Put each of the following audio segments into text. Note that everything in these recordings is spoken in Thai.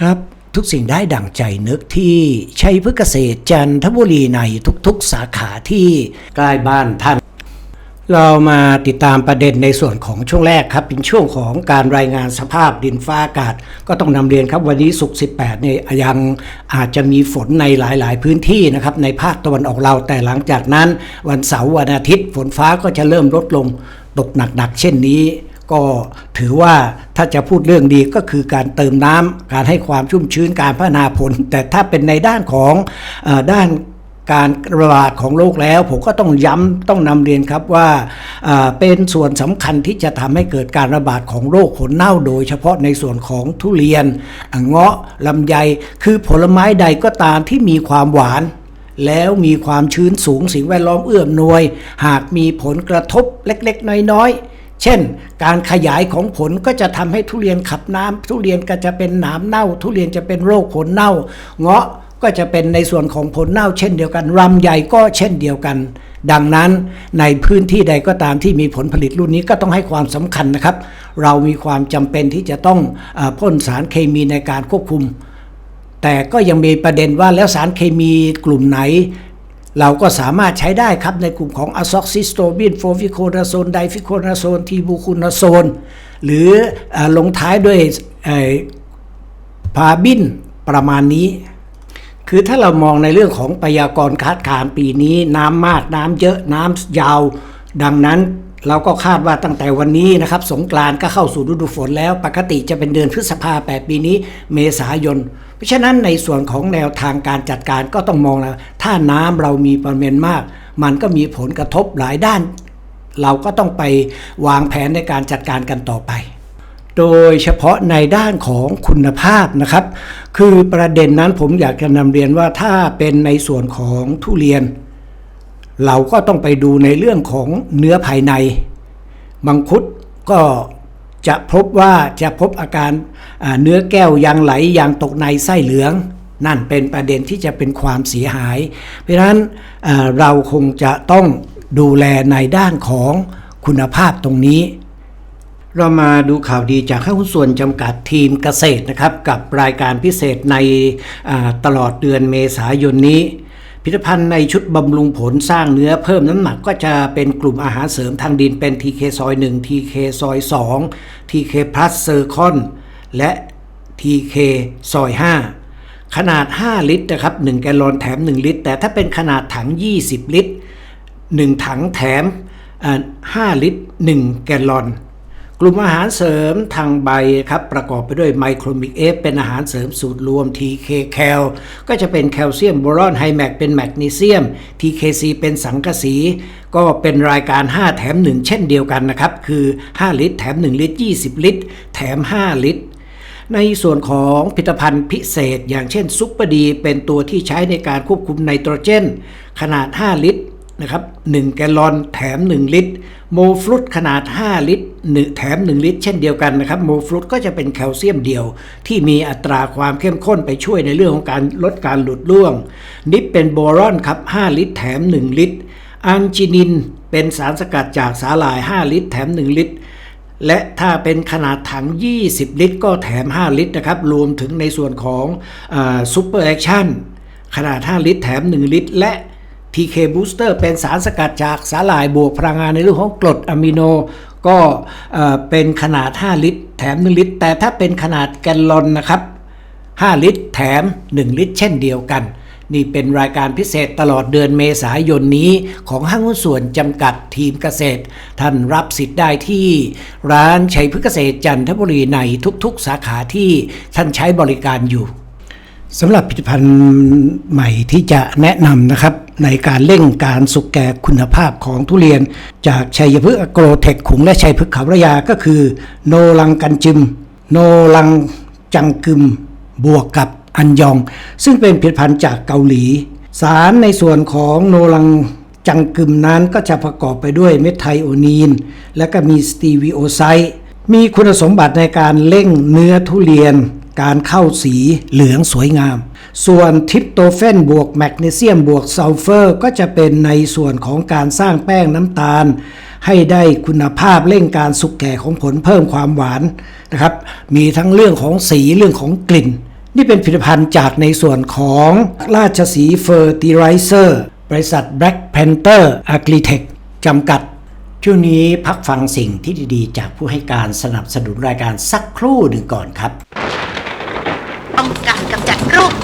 ครับทุกสิ่งได้ดั่งใจนึกที่ชัยพฤกษเกษตรจันทบุรีในทุกๆสาขาที่ใกล้บ้านท่าน เรามาติดตามประเด็นในส่วนของช่วงแรกครับ เป็นช่วงของการรายงานสภาพดินฟ้าอากาศ ก็ต้องนำเรียนครับวันนี้ศุกร์18เนี่ยยังอาจจะมีฝนในหลายๆ พื้นที่นะครับในภาคตะวันออกเราแต่หลังจากนั้น วันเสาร์วันอาทิตย์ฝนฟ้าก็จะเริ่มลดลงตกหนักๆเช่นนี้ ก็ถือว่าถ้าจะพูดเรื่องดีก็คือการเติมน้ำการให้ความชุ่มชื้นการพัฒนาผล แต่ถ้าเป็นในด้านของอด้านการระบาดของโรคแล้วผมก็ต้องย้ำต้องนำเรียนครับว่าเป็นส่วนสำคัญที่จะทำให้เกิดการระบาดของโรคผลเน่า โดยเฉพาะในส่วนของทุเรียนเงาะลำไย คือผลไม้ใดก็ตามที่มีความหวาน แล้วมีความชื้นสูงสิ่งแวดล้อมเอื้อมนวย หากมีผลกระทบเล็กๆ น้อยๆ เช่น การขยายของผลก็จะทำให้ทุเรียนขับน้ำทุเรียนก็จะเป็นหนามเน่า ทุเรียนจะเป็นโรคผลเน่า เงาะก็จะเป็นในส่วนของผลเน่า เช่นเดียวกันรำใหญ่ก็เช่นเดียวกัน ดังนั้นในพื้นที่ใดก็ตามที่มีผลผลิตรุ่นนี้ก็ต้องให้ความสำคัญนะครับ เรามีความจำเป็นที่จะต้องอพ่นสารเคมีในการควบคุม แต่ก็ยังมีประเด็นว่าแล้วสารเคมีกลุ่มไหน เราก็สามารถใช้ได้ครับในกลุ่มของอะซ็อกซิสโตบินโฟฟิโคนาโซนไดฟิโคนาโซนทีบูคูนาโซนหรืออลงท้ายด้วยพาบินประมาณนี้ คือถ้าเรามองในเรื่องของพยากรณ์คาดการณ์ปีนี้น้ำมากน้ำเยอะน้ำยาว ดังนั้นเราก็คาดว่าตั้งแต่วันนี้นะครับ สงกรานก็เข้าสู่ฤดูฝนแล้ว ปกติจะเป็นเดือนพฤษภาแต่ปีนี้เมษายน เพราะฉะนั้นในส่วนของแนวทางการจัดการก็ต้องมองแล้วถ้าน้ำเรามีปริมาณมาก มันก็มีผลกระทบหลายด้าน เราก็ต้องไปวางแผนในการจัดการกันต่อไป โดยเฉพาะในด้านของคุณภาพนะครับ คือประเด็นนั้นผมอยากจะนำเรียนว่าถ้าเป็นในส่วนของทุเรียน เราก็ต้องไปดูในเรื่องของเนื้อภายในมังคุดก็ จะพบว่าจะพบอาการเนื้อแก้วยางไหลยางตกในไส้เหลือง นั่นเป็นประเด็นที่จะเป็นความเสียหาย เพราะฉะนั้นเราคงจะต้องดูแลในด้านของคุณภาพตรงนี้ เรามาดูข่าวดีจากห้างหุ้นส่วนจำกัดทีมเกษตรนะครับ กับรายการพิเศษในตลอดเดือนเมษายนนี้ผลิตภัณฑ์ในชุดบำรุงผลสร้างเนื้อเพิ่มน้ำหนักก็จะเป็นกลุ่มอาหารเสริมทางดินเป็น TK ซอย1 TK ซอย2 TK Plus c i r c o n และ TK ซอย 5 ขนาด 5 ลิตรนะครับ 1 แกลลอนแถม 1 ลิตร แต่ถ้าเป็นขนาดถัง 20 ลิตร 1 ถังแถม 5 ลิตร 1 แกลลอน กลุ่มอาหารเสริมทางใบครับประกอบไปด้วยไมโครมิกเอฟเป็นอาหารเสริมสูตรรวม TK แคลก็จะเป็นแคลเซียมบรอนไฮแมกเป็นแมกนีเซียม TKC เป็นสังกะสี ก็เป็นรายการ 5 แถม 1 เช่นเดียวกันนะครับ คือ 5 ลิตร แถม 1 ลิตร 20 ลิตร แถม 5 ลิตรในส่วนของผลิตภัณฑ์พิเศษ อย่างเช่นซุปเปอร์ดี เป็นตัวที่ใช้ในการควบคุมไนโตรเจน ขนาด 5 ลิตร นะครับ1แกลลอนแถม 1 ลิตร โมฟลุตขนาด 5 ลิตรแถม 1 ลิตร เช่นเดียวกันนะครับโมฟลุตก็จะเป็นแคลเซียมเดียว ที่มีอัตราความเข้มข้นไปช่วยในเรื่องของการลดการหลุดร่วง นิปเป็นโบรอนครับ 5 ลิตร แถม 1 ลิตร อันจินินเป็นสารสกัดจากสาหร่าย 5 ลิตร แถม 1 ลิตรและถ้าเป็นขนาดถัง 20 ลิตร ก็แถม 5 ลิตรนะครับ รวมถึงในส่วนของซูเปอร์แอคชั่นขนาด 5 ลิตร แถม 1 ลิตร และ TK Booster เป็นสารสกัดจากสาหร่ายบวกพลังงานในรื่องของกรดอะมิโน ก็เป็นขนาด 5 ลิตร แถม 1 ลิตร แต่ถ้าเป็นขนาดแกลลอนนะครับ 5 ลิตร แถม 1 ลิตร เช่นเดียวกัน นี่เป็นรายการพิเศษตลอดเดือนเมษายนนี้ของห้างหุ้นส่วนจำกัดทีมเกษตร ท่านรับสิทธิ์ได้ที่ร้านชัยพฤกษเกษตรจันทบุรีในทุกๆ สาขาที่ท่านใช้บริการอยู่สำหรับผลิตภัณฑ์ใหม่ที่จะแนะนำนะครับ ในการเร่งการสุกแก่คุณภาพของทุเรียน จากชัยพฤกษ์โกรเทคขุงและชัยพฤกษ์เขาระยาก็คือ โนลังกันจิม โนลังจังกึม บวกกับอันยอง ซึ่งเป็นผลิตภัณฑ์จากเกาหลี สารในส่วนของโนลังจังกึมนั้นก็จะประกอบไปด้วยเมทไทโอนีน และก็มีสตีวิโอไซต์มีคุณสมบัติในการเร่งเนื้อทุเรียน การเข้าสีเหลืองสวยงาม ส่วนทริปโตเฟนบวกแมกนีเซียมบวกซัลเฟอร์ ก็จะเป็นในส่วนของการสร้างแป้งน้ำตาล ให้ได้คุณภาพเร่งการสุกแก่ของผลเพิ่มความหวานนะครับ มีทั้งเรื่องของสีเรื่องของกลิ่น นี่เป็นผลิตภัณฑ์จากในส่วนของราชสีเฟอร์ติไรเซอร์บริษัท Black Panther Agritech จำกัด ช่วงนี้พักฟังสิ่งที่ดีๆ จากผู้ให้การสนับสนุนรายการสักครู่หนึ่งก่อนครับ ต้องการกำจัดโ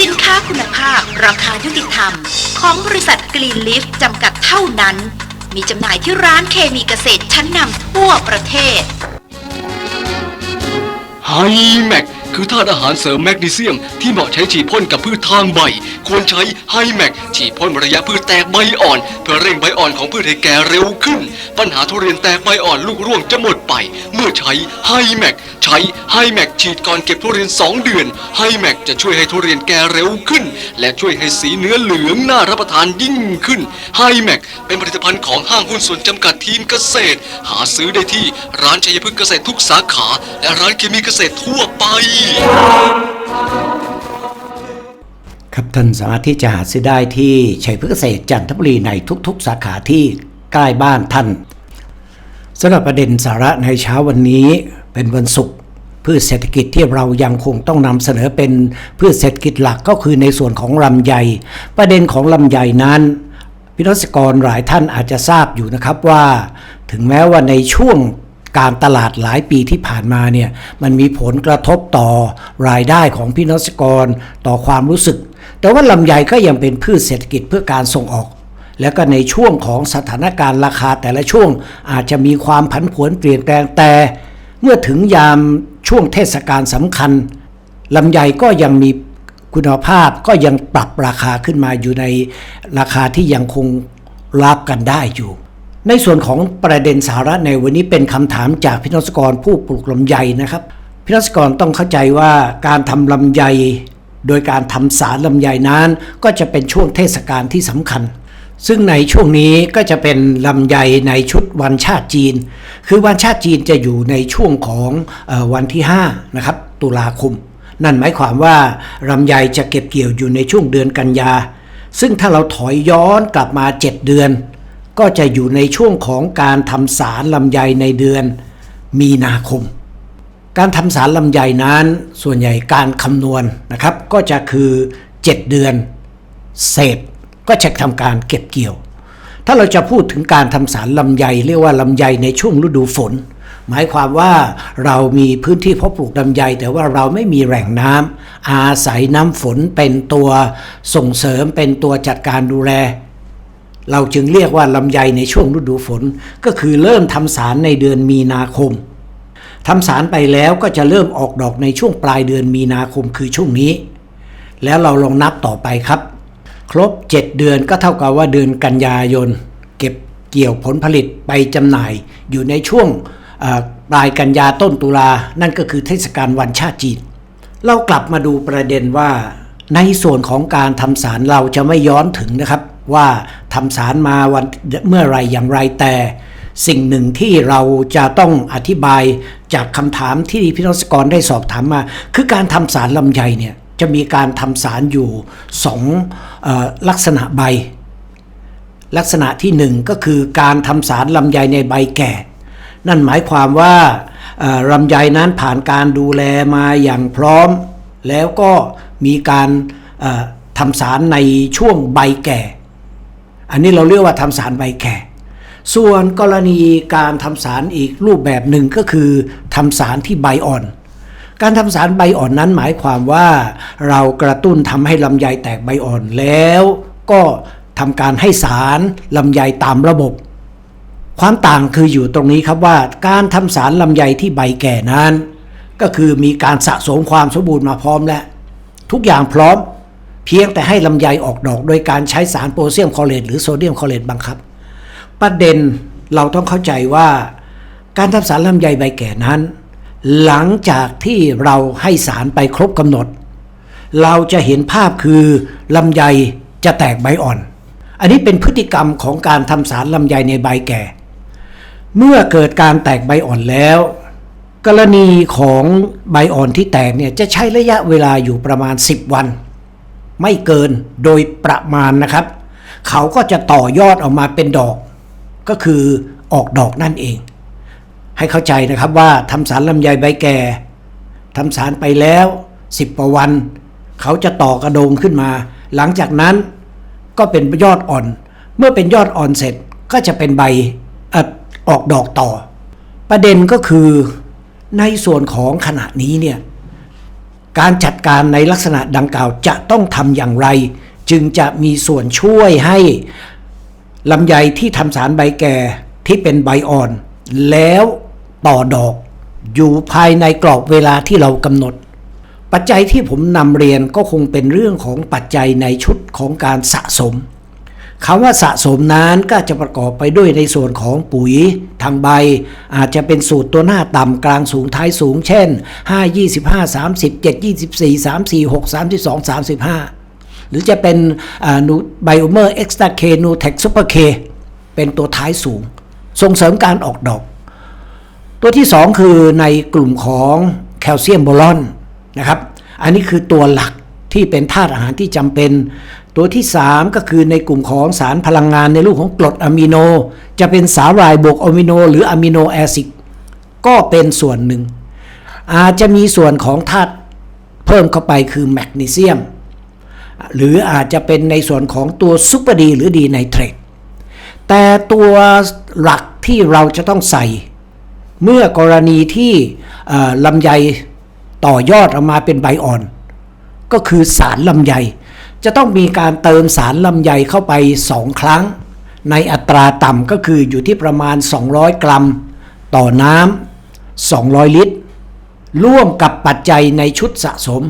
สินค้าคุณภาพ ราคายุติธรรม ของบริษัทกรีนลิฟจำกัดเท่านั้น มีจำหน่ายที่ร้านเคมีเกษตรชั้นนำทั่วประเทศไฮแมก คือธาตุอาหารเสริมแมกนีเซียม ที่เหมาะใช้ฉีดพ่นกับพืชทางใบ ควรใช้ไฮแมกฉีดพ่นระยะพืชแตกใบอ่อน เพื่อเร่งใบอ่อนของพืชให้แก่เร็วขึ้น ปัญหาทุเรียนแตกใบอ่อนลูกร่วงจะหมดไป เมื่อใช้ไฮแมกใช้ไฮแมกฉีดก่อนเก็บทุเรียน 2 เดือนไฮแมกจะช่วยให้ทุเรียนแก่เร็วขึ้น และช่วยให้สีเนื้อเหลืองน่ารับประทานยิ่งขึ้นไฮแมกเป็นผลิตภัณฑ์ของห้างหุ้นส่วนจำกัดทีมเกษตร หาซื้อได้ที่ร้านชัยพฤกษ์เกษตรทุกสาขา และร้านเคมีเกษตรทั่วไปครับท่านสามารถที่จะหาซื้อได้ที่ชัยพฤกษ์เกษตรจันทบุรีในทุกๆ สาขาที่ใกล้บ้านท่านสำหรับประเด็นสาระในเช้าวันนี้เป็นวันศุกร์พืชเศรษฐกิจที่เรายังคงต้องนำเสนอเป็นพืชเศรษฐกิจหลักก็คือในส่วนของลำไย ประเด็นของลำไยนั้นพิรัศกรหลายท่านอาจจะทราบอยู่นะครับว่า ถึงแม้ว่าในช่วง การตลาดหลายปีที่ผ่านมาเนี่ยมันมีผลกระทบต่อรายได้ของพี่นกษกรต่อความรู้สึก แต่ว่าลำไยก็ยังเป็นพืชเศรษฐกิจเพื่อการส่งออก แล้วก็ในช่วงของสถานการณ์ราคาแต่ละช่วงอาจจะมีความผันผวนเปลี่ยนแปลงแต่เมื่อถึงยามช่วงเทศกาลสำคัญลำไยก็ยังมีคุณภาพก็ยังปรับราคาขึ้นมาอยู่ในราคาที่ยังคงรับกันได้อยู่ ในส่วนของประเด็นสาระในวันนี้เป็นคำถามจากพี่นสกรผู้ปลูกลำไยนะครับพี่นสกรต้องเข้าใจว่าการทำลำไย โดยการทำสารลำไยนั้น ก็จะเป็นช่วงเทศกาลที่สำคัญ ซึ่งในช่วงนี้ก็จะเป็นลำไยในชุดวันชาติจีน คือวันชาติจีนจะอยู่ในช่วงของวันที่5นะครับตุลาคม นั่นหมายความว่าลำไยจะเก็บเกี่ยวอยู่ในช่วงเดือนกันยา ซึ่งถ้าเราถอยย้อนกลับมา 7 เดือน ก็จะอยู่ในช่วงของการทำสารลำไยในเดือนมีนาคม การทำสารลำไยนั้นส่วนใหญ่การคำนวณนะครับ ก็จะคือ 7 เดือนเศษก็จะทำการเก็บเกี่ยว ถ้าเราจะพูดถึงการทำสารลำไยเรียกว่าลำไยในช่วงฤดูฝน หมายความว่าเรามีพื้นที่เพาะปลูกลำไย แต่ว่าเราไม่มีแหล่งน้ำอาศัยน้ำฝนเป็นตัวส่งเสริมเป็นตัวจัดการดูแล เราจึงเรียกว่าลำไยในช่วงฤดูฝน ก็คือเริ่มทำสารในเดือนมีนาคมทำสารไปแล้วก็จะเริ่มออกดอกในช่วงปลายเดือนมีนาคมคือช่วงนี้ แล้วเราลองนับต่อไปครับ ครบ 7 เดือนก็เท่ากับว่าเดือนกันยายน เก็บเกี่ยวผลผลิตไปจำหน่าย อยู่ในช่วงปลายกันยาต้นตุลา นั่นก็คือเทศกาลวันชาติจีนเรากลับมาดูประเด็นว่า ในส่วนของการทำสารเราจะไม่ย้อนถึงนะครับ ว่าทำสารมาวันเมื่อไรอย่างไรแต่สิ่งหนึ่งที่เราจะต้องอธิบายจากคำถามที่พี่น้องสกรได้สอบถามมา คือการทำสารลำไยเนี่ยจะมีการทำสารอยู่สองออลักษณะใบ ลักษณะที่หนึ่งก็คือการทำสารลำไยในใบแก่ นั่นหมายความว่าลำไยนั้นผ่านการดูแลมาอย่างพร้อม แล้วก็มีการทำสารในช่วงใบแก่ อันนี้เราเรียกว่าทำสารใบแก่ส่วนกรณีการทำสารอีกรูปแบบหนึ่งก็คือทำสารที่ใบอ่อน การทำสารใบอ่อนนั้นหมายความว่า เรากระตุ้นทำให้ลำไยแตกใบอ่อนแล้วก็ทำการให้สารลำไยตามระบบ ความต่างคืออยู่ตรงนี้ครับว่า การทำสารลำไยที่ใบแก่นั้น ก็คือมีการสะสมความสมบูรณ์มาพร้อมแล้ว ทุกอย่างพร้อม พียงแต่ให้ลำไยออกดอกโดยการใช้สารโพแทสเซียมคลอเรตหรือโซเดียมคลอเรตบังคับ ประเด็นเราต้องเข้าใจว่า การทำสารลำไยใบแก่นั้น หลังจากที่เราให้สารไปครบกำหนด เราจะเห็นภาพคือลำไยจะแตกใบอ่อน อันนี้เป็นพฤติกรรมของการทำสารลำไยในใบแก่ เมื่อเกิดการแตกใบอ่อนแล้ว กรณีของใบอ่อนที่แตกเนี่ยจะใช้ระยะเวลาอยู่ประมาณ 10 วัน ไม่เกินโดยประมาณนะครับ เขาก็จะต่อยอดออกมาเป็นดอก ก็คือออกดอกนั่นเอง ให้เข้าใจนะครับว่าทำสารลำไยใบแก่ทำสารไปแล้ว 10กว่าวัน เขาจะต่อกระโดงขึ้นมา หลังจากนั้นก็เป็นยอดอ่อน เมื่อเป็นยอดอ่อนเสร็จก็จะเป็นใบออออกดอกต่อ ประเด็นก็คือในส่วนของขณะนี้เนี่ย การจัดการในลักษณะดังกล่าวจะต้องทำอย่างไร จึงจะมีส่วนช่วยให้ลำไยที่ทำสารใบแก่ที่เป็นใบอ่อน แล้วต่อดอก อยู่ภายในกรอบเวลาที่เรากำหนด ปัจจัยที่ผมนำเรียนก็คงเป็นเรื่องของปัจจัยในชุดของการสะสม คำว่าสะสมนั้นก็จะประกอบไปด้วยในส่วนของปุ๋ยทางใบ อาจจะเป็นสูตรตัวหน้าต่ำกลางสูงท้ายสูง เช่น 5 25 30 7 24 3 4 6 32 35 หรือจะเป็นไบโอเมอร์เอ็กซ์ตาเคนูเทคซูเปอร์เคเป็นตัวท้ายสูง ส่งเสริมการออกดอก ตัวที่ 2 คือในกลุ่มของแคลเซียมโบรอนนะครับ อันนี้คือตัวหลักที่เป็นธาตุอาหารที่จำเป็น ตัวที่ 3 ก็คือในกลุ่มของสารพลังงานในรูปของกรดอะมิโน จะเป็นสาหร่ายบวกอะมิโน หรืออะมิโนแอซิดก็เป็นส่วนหนึ่ง อาจจะมีส่วนของธาตุเพิ่มเข้าไปคือแมกนีเซียม หรืออาจจะเป็นในส่วนของตัวซูเปอร์ดีหรือดีไนเตรตแต่ตัวหลักที่เราจะต้องใส่ เมื่อกรณีที่ลำไยต่อยอดออกมาเป็นใบอ่อน ก็คือสารลำไย จะต้องมีการเติมสารลำไยเข้าไป 2 ครั้ง ในอัตราต่ำก็คืออยู่ที่ประมาณ 200 กรัม ต่อน้ำ200 ลิตร ร่วมกับปัจจัยในชุดสะสม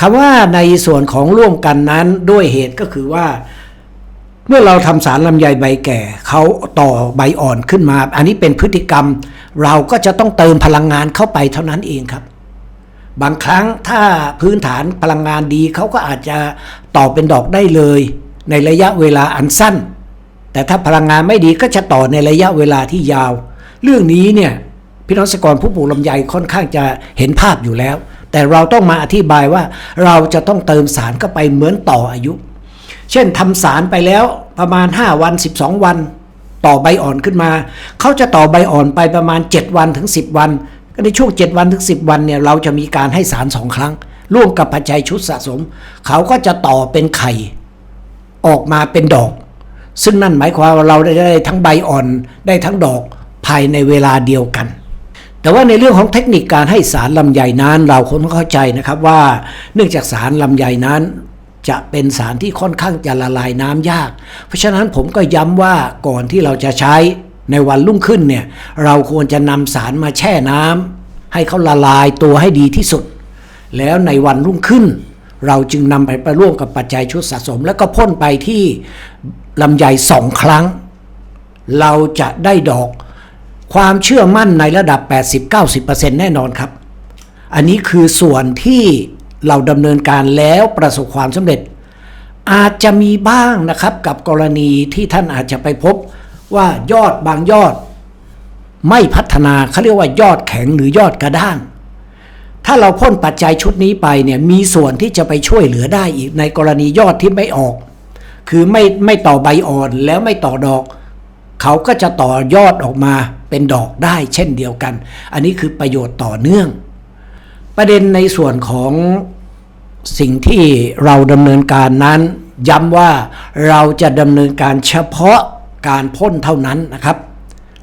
คำว่าในส่วนของร่วมกันนั้นด้วยเหตุก็คือว่า เมื่อเราทำสารลำไยใบแก่เขาต่อใบอ่อนขึ้นมา อันนี้เป็นพฤติกรรม เราก็จะต้องเติมพลังงานเข้าไปเท่านั้นเองครับ บางครั้งถ้าพื้นฐานพลังงานดีเขาก็อาจจะต่อเป็นดอกได้เลย ในระยะเวลาอันสั้น แต่ถ้าพลังงานไม่ดีก็จะต่อในระยะเวลาที่ยาว เรื่องนี้เนี่ยพี่น้องเกษตรกรผู้ปลูกลำไยค่อนข้างจะเห็นภาพอยู่แล้ว แต่เราต้องมาอธิบายว่าเราจะต้องเติมสารเข้าไปเหมือนต่ออายุ เช่นทำสารไปแล้วประมาณ 5 วัน 12 วัน ต่อใบอ่อนขึ้นมา เขาจะต่อใบอ่อนไปประมาณ 7 วันถึง 10 วัน ในช่วง 7 วันถึง 10 วันเนี่ยเราจะมีการให้สารสองครั้ง ร่วมกับปัจจัยชุดสะสม เขาก็จะต่อเป็นไข่ ออกมาเป็นดอก ซึ่งนั่นหมายความว่าเราได้ได้ทั้งใบอ่อนได้ทั้งดอกภายในเวลาเดียวกัน แต่ว่าในเรื่องของเทคนิคการให้สารลำไยนั้นเราคงเข้าใจนะครับว่าเนื่องจากสารลำไยนั้นจะเป็นสารที่ค่อนข้างจะละลายน้ำยาก เพราะฉะนั้นผมก็ย้ำว่าก่อนที่เราจะใช้ ในวันรุ่งขึ้นเนี่ยเราควรจะนำสารมาแช่น้ำให้เขาละลายตัวให้ดีที่สุด แล้วในวันรุ่งขึ้น เราจึงนำไปประร่วมกับปัจจัยชุดสะสม แล้วก็พ่นไปที่ลำไยสองครั้ง เราจะได้ดอกความเชื่อมั่นในระดับ 80-90%แน่นอนครับ อันนี้คือส่วนที่เราดำเนินการแล้วประสบความสำเร็จ อาจจะมีบ้างนะครับกับกรณีที่ท่านอาจจะไปพบ ว่ายอดบางยอด ไม่พัฒนาเขาเรียกว่ายอดแข็งหรือยอดกระด้าง ถ้าเราพ่นปัจจัยชุดนี้ไปเนี่ยมีส่วนที่จะไปช่วยเหลือได้อีกในกรณียอดที่ไม่ออก คือไม่ไม่ต่อใบอ่อนแล้วไม่ต่อดอก เขาก็จะต่อยอดออกมาเป็นดอกได้เช่นเดียวกัน อันนี้คือประโยชน์ต่อเนื่อง ประเด็นในส่วนของสิ่งที่เราดำเนินการนั้นย้ำว่าเราจะดำเนินการเฉพาะ การพ่นเท่านั้นนะครับ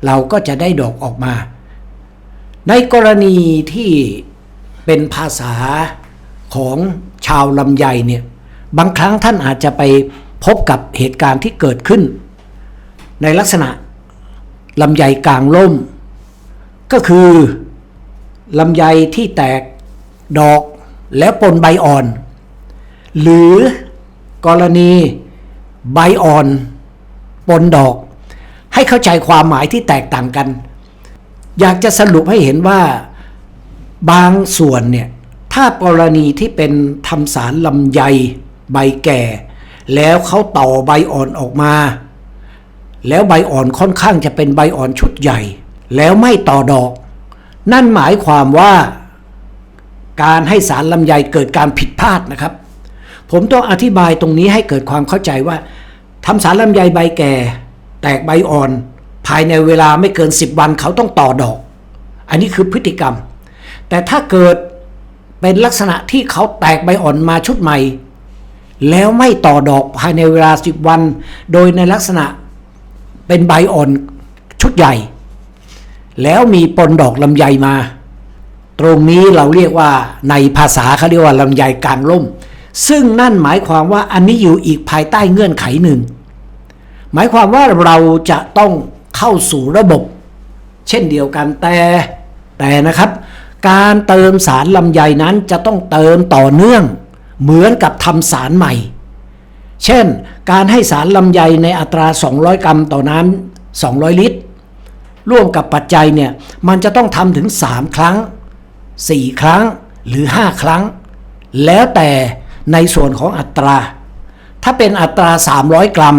เราก็จะได้ดอกออกมา ในกรณีที่เป็นภาษาของชาวลำไยเนี่ยบางครั้งท่านอาจจะไปพบกับเหตุการณ์ที่เกิดขึ้น ในลักษณะลำไยกลางล่ม ก็คือลำไยที่แตกดอกแล้วปนใบอ่อน หรือกรณีใบอ่อน ปนดอก ให้เข้าใจความหมายที่แตกต่างกัน อยากจะสรุปให้เห็นว่าบางส่วนเนี่ย ถ้ากรณีที่เป็นทำสารลำไยใบแก่ แล้วเขาต่อใบอ่อนออกมา แล้วใบอ่อนค่อนข้างจะเป็นใบอ่อนชุดใหญ่ แล้วไม่ต่อดอก นั่นหมายความว่าการให้สารลำไยเกิดการผิดพลาดนะครับ ผมต้องอธิบายตรงนี้ให้เกิดความเข้าใจว่า ทำสารลำไยใบแก่ แตกใบอ่อน ภายในเวลาไม่เกิน 10 วันเขาต้องต่อดอก อันนี้คือพฤติกรรม แต่ถ้าเกิดเป็นลักษณะที่เขาแตกใบอ่อนมาชุดใหม่ แล้วไม่ต่อดอกภายในเวลา 10 วัน โดยในลักษณะเป็นใบอ่อนชุดใหญ่ แล้วมีปนดอกลำไยมา ตรงนี้เราเรียกว่าในภาษาเขาเรียกว่าลำไยกลางร่ม ซึ่งนั่นหมายความว่าอันนี้อยู่อีกภายใต้เงื่อนไขหนึ่ง หมายความว่าเราจะต้องเข้าสู่ระบบ เช่นเดียวกันแต่แต่นะครับ การเติมสารลำไยนั้นจะต้องเติมต่อเนื่อง เหมือนกับทำสารใหม่ เช่น การให้สารลำไยในอัตรา 200 กรัมต่อน้ำ200 ลิตร ร่วมกับปัจจัยเนี่ยมันจะต้องทำถึง 3 ครั้ง 4 ครั้งหรือ 5 ครั้ง แล้วแต่ ในส่วนของอัตรา ถ้าเป็นอัตรา 300 กรัม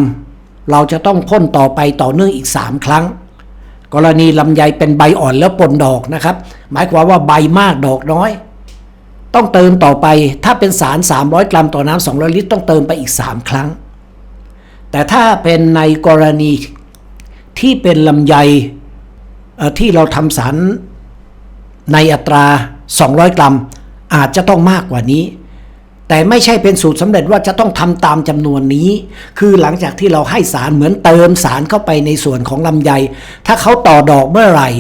เราจะต้องพ่นต่อไปต่อเนื่องอีก 3 ครั้ง กรณีลำไยเป็นใบอ่อนแล้วปนดอกนะครับ หมายความว่าใบมากดอกน้อย ต้องเติมต่อไปถ้าเป็นสาร 300 กรัมต่อน้ำ200 ลิตร ต้องเติมไปอีก 3 ครั้ง แต่ถ้าเป็นในกรณีที่เป็นลำไยที่เราทำสารในอัตรา 200 กรัม อาจจะต้องมากกว่านี้ แต่ไม่ใช่เป็นสูตรสำเร็จว่าจะต้องทำตามจำนวนนี้ คือหลังจากที่เราให้สารเหมือนเติมสารเข้าไปในส่วนของลำไย ถ้าเขาต่อดอกเมื่อไหร่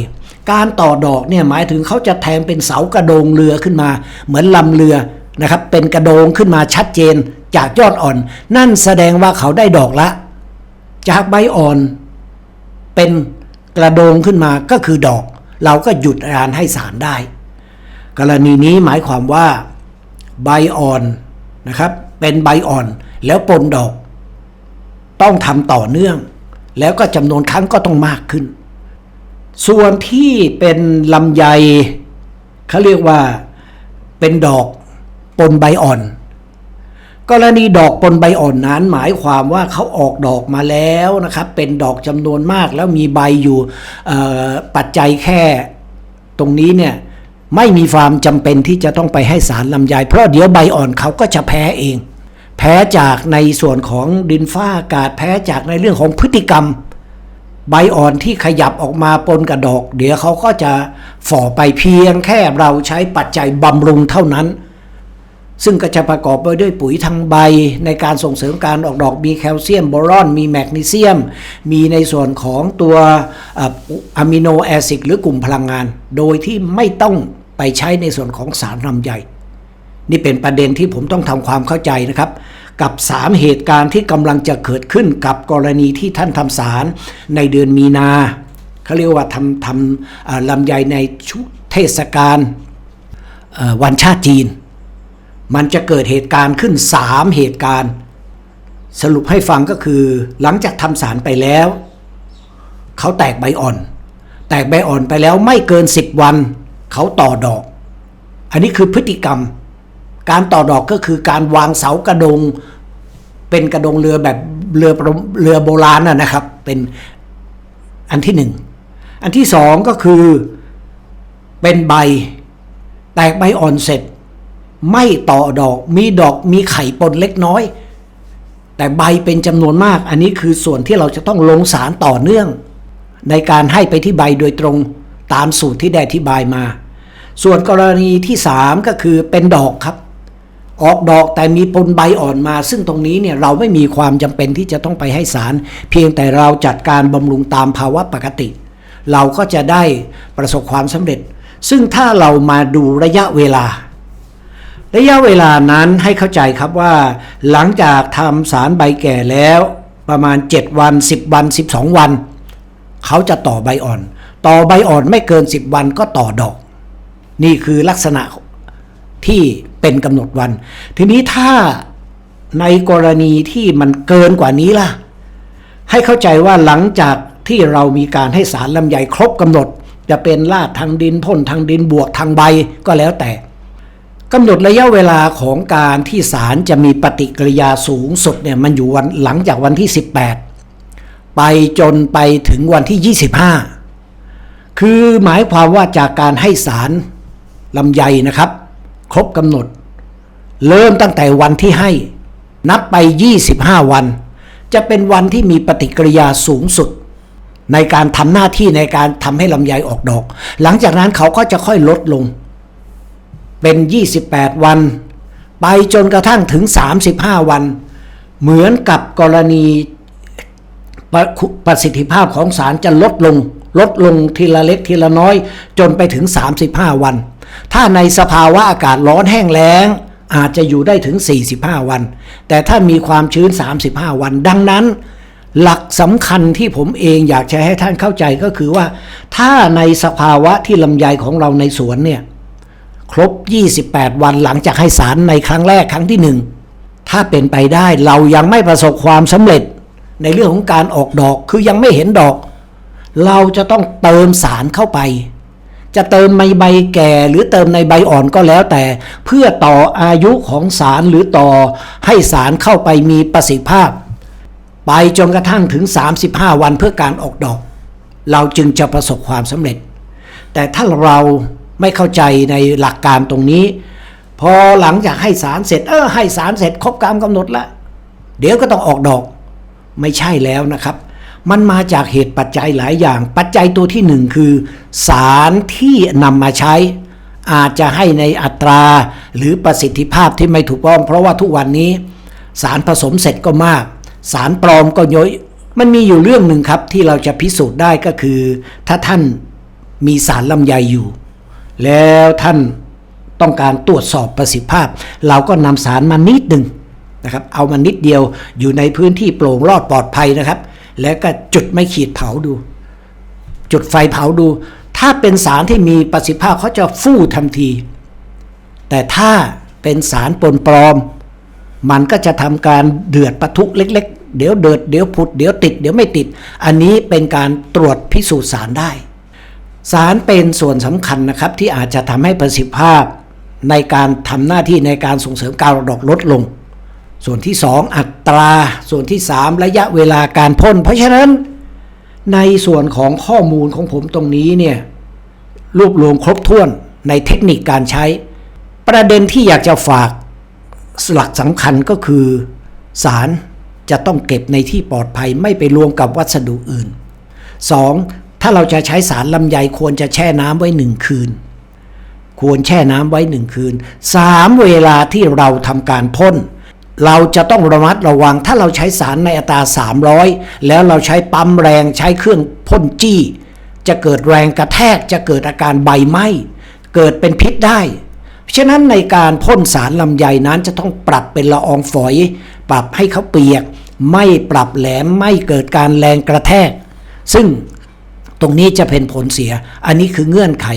การต่อดอกเนี่ยหมายถึงเขาจะแทงเป็นเสากระโดงเรือขึ้นมา เหมือนลำเรือนะครับ เป็นกระโดงขึ้นมาชัดเจนจากยอดอ่อน นั่นแสดงว่าเขาได้ดอกละ จากใบอ่อน เป็นกระโดงขึ้นมาก็คือดอก เราก็หยุดการให้สารได้ กรณีนี้หมายความว่า ใบอ่อนนะครับ เป็นใบอ่อนแล้วปนดอก ต้องทำต่อเนื่อง แล้วก็จำนวนครั้งก็ต้องมากขึ้น ส่วนที่เป็นลำไยเขาเรียกว่าเป็นดอกปนใบอ่อน กรณีดอกปนใบอ่อนนั้น หมายความว่าเขาออกดอกมาแล้วนะครับ เป็นดอกจำนวนมากแล้วมีใบอยู่ปัจจัยแค่ตรงนี้เนี่ย ไม่มีความจำเป็นที่จะต้องไปให้สารลำไยเพราะเดี๋ยวใบอ่อนเขาก็จะแพ้เอง แพ้จากในส่วนของดินฟ้าอากาศแพ้จากในเรื่องของพฤติกรรม ใบอ่อนที่ขยับออกมาปนกับดอก เดี๋ยวเขาก็จะฝ่อไปเพียงแค่เราใช้ปัจจัยบำรุงเท่านั้น ซึ่งก็จะประกอบไปด้วยปุ๋ยทางใบในการส่งเสริมการออกดอกมีแคลเซียมโบรอน มีแมกนีเซียม มีในส่วนของตัวอะมิโนแอซิดหรือกลุ่มพลังงาน โดยที่ไม่ต้อง ไปใช้ในส่วนของสารลำไยนี่เป็นประเด็นที่ผมต้องทำความเข้าใจนะครับ กับ 3 เหตุการณ์ที่กำลังจะเกิดขึ้นกับกรณีที่ท่านทำสารในเดือนมีนาเขาเรียกว่าทำทำลำไยในชุเทศกาลวันชาติจีน มันจะเกิดเหตุการณ์ขึ้น 3 เหตุการณ์ สรุปให้ฟังก็คือ หลังจากทำสารไปแล้ว เขาแตกใบอ่อน แตกใบอ่อนไปแล้วไม่เกิน 10 วัน เขาต่อดอก อันนี้คือพฤติกรรม การต่อดอกก็คือการวางเสากระดง เป็นกระดงเรือแบบเรือเรือโบราณนะนะครับ เป็นอันที่หนึ่ง อันที่สองก็คือเป็นใบ แตกใบอ่อนเสร็จ ไม่ต่อดอกมีดอกมีไข่ปนเล็กน้อย แต่ใบเป็นจำนวนมาก อันนี้คือส่วนที่เราจะต้องลงสารต่อเนื่อง ในการให้ไปที่ใบโดยตรง ตามสูตรที่ได้อธิบายมา ส่วนกรณีที่ 3 ก็คือเป็นดอกครับ ออกดอกแต่มีปนใบอ่อนมา ซึ่งตรงนี้เนี่ยเราไม่มีความจำเป็นที่จะต้องไปให้สาร เพียงแต่เราจัดการบำรุงตามภาวะปกติ เราก็จะได้ประสบความสำเร็จ ซึ่งถ้าเรามาดูระยะเวลาระยะเวลานั้นให้เข้าใจครับว่า หลังจากทำสารใบแก่แล้วประมาณ 7 วัน 10 วัน 12 วัน เขาจะต่อใบอ่อน ต่อใบอ่อนไม่เกิน 10 วันก็ต่อดอก นี่คือลักษณะที่เป็นกำหนดวัน ทีนี้ถ้าในกรณีที่มันเกินกว่านี้ล่ะ ให้เข้าใจว่าหลังจากที่เรามีการให้สารลำไยครบกำหนด จะเป็นลาดทางดินพ่นทางดินบวกทางใบก็แล้วแต่กำหนดระยะเวลาของการที่ศาลจะมีปฏิกิริยาสูงสุดเนี่ยมันอยู่วันหลังจากวันที่ 18 ไปจนไปถึงวันที่ 25 คือหมายความว่าจากการให้ศาลลำไยนะครับ ครบกำหนด เริ่มตั้งแต่วันที่ให้ นับไป 25 วัน จะเป็นวันที่มีปฏิกิริยาสูงสุด ในการทำหน้าที่ในการทำให้ลำไยออกดอก หลังจากนั้นเขาก็จะค่อยลดลง เป็น 28 วัน ไปจนกระทั่งถึง 35 วัน เหมือนกับกรณีประประสิทธิภาพของสารจะลดลง ลดลงทีละเล็กทีละน้อย จนไปถึง 35 วัน ถ้าในสภาวะอากาศร้อนแห้งแล้ง อาจจะอยู่ได้ถึง 45 วัน แต่ถ้ามีความชื้น 35 วัน ดังนั้น หลักสำคัญที่ผมเองอยากจะให้ท่านเข้าใจก็คือว่า ถ้าในสภาวะที่ลำไยของเราในสวนเนี่ยครบ 28 วันหลังจากให้สารในครั้งแรกครั้งที่หนึ่งถ้าเป็นไปได้เรายังไม่ประสบความสำเร็จ ในเรื่องของการออกดอกคือยังไม่เห็นดอก เราจะต้องเติมสารเข้าไป จะเติมในใบแก่หรือเติมในใบอ่อนก็แล้วแต่ เพื่อต่ออายุของสารหรือต่อให้สารเข้าไปมีประสิทธิภาพ ไปจนกระทั่งถึง 35 วันเพื่อการออกดอก เราจึงจะประสบความสำเร็จ แต่ถ้าเราไม่เข้าใจในหลักการตรงนี้ พอหลังจากให้สารเสร็จเออให้สารเสร็จครบการกำหนดแล้วเดี๋ยวก็ต้องออกดอกไม่ใช่แล้วนะครับ มันมาจากเหตุปัจจัยหลายอย่าง ปัจจัยตัวที่หนึ่งคือ สารที่นำมาใช้ อาจจะให้ในอัตราหรือประสิทธิภาพที่ไม่ถูกต้อง เพราะว่าทุกวันนี้ สารผสมเสร็จก็มาก สารปลอมก็เยอะมันมีอยู่เรื่องหนึ่งครับที่เราจะพิสูจน์ได้ก็คือ ถ้าท่านมีสารลำไยอยู่ แล้วท่านต้องการตรวจสอบประสิทธิภาพ เราก็นำสารมานิดหนึ่งนะครับ เอามานิดเดียวอยู่ในพื้นที่โปร่งรอดปลอดภัยนะครับ แล้วก็จุดไม่ขีดเผาดู จุดไฟเผาดู ถ้าเป็นสารที่มีประสิทธิภาพเขาจะฟู่ทันที แต่ถ้าเป็นสารปนปลอม มันก็จะทำการเดือดปะทุเล็ก ๆ เดี๋ยวเดือดเดี๋ยวผุดเดี๋ยวติด เดี๋ยวไม่ติด อันนี้เป็นการตรวจพิสูจน์สารได้ สารเป็นส่วนสำคัญนะครับที่อาจจะทำให้ประสิทธิภาพในการทำหน้าที่ในการส่งเสริมการออกดอกลดลง ส่วนที่ 2 อัตรา ส่วนที่ 3 ระยะเวลาการพ่น เพราะฉะนั้นในส่วนของข้อมูลของผมตรงนี้เนี่ยรวบรวมครบถ้วนในเทคนิคการใช้ ประเด็นที่อยากจะฝากหลักสำคัญก็คือ สารจะต้องเก็บในที่ปลอดภัยไม่ไปรวมกับวัสดุอื่น 2. ถ้าเราจะใช้สารลำไยควรจะแช่น้ำไว้หนึ่งคืน ควรแช่น้ำไว้หนึ่งคืน 3. เวลาที่เราทำการพ่น เราจะต้องระมัดระวัง ถ้าเราใช้สารในอัตรา 300 แล้วเราใช้ปั๊มแรงใช้เครื่องพ่นจี้ จะเกิดแรงกระแทกจะเกิดอาการใบไหม้เกิดเป็นพิษได้ ฉะนั้นในการพ่นสารลำไยนั้นจะต้องปรับเป็นละอองฝอย ปรับให้เขาเปียก ไม่ปรับแหลมไม่เกิดการแรงกระแทก ซึ่งตรงนี้จะเป็นผลเสีย อันนี้คือเงื่อนไข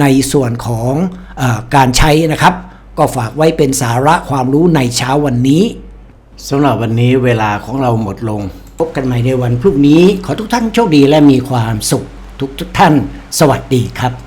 ในส่วนของอการใช้นะครับ ก็ฝากไว้เป็นสาระความรู้ในเช้าวันนี้สำหรับวันนี้เวลาของเราหมดลง พบกันใหม่ในวันพรุ่งนี้ ขอทุกท่านโชคดีและมีความสุขทุกทุกท่าน สวัสดีครับ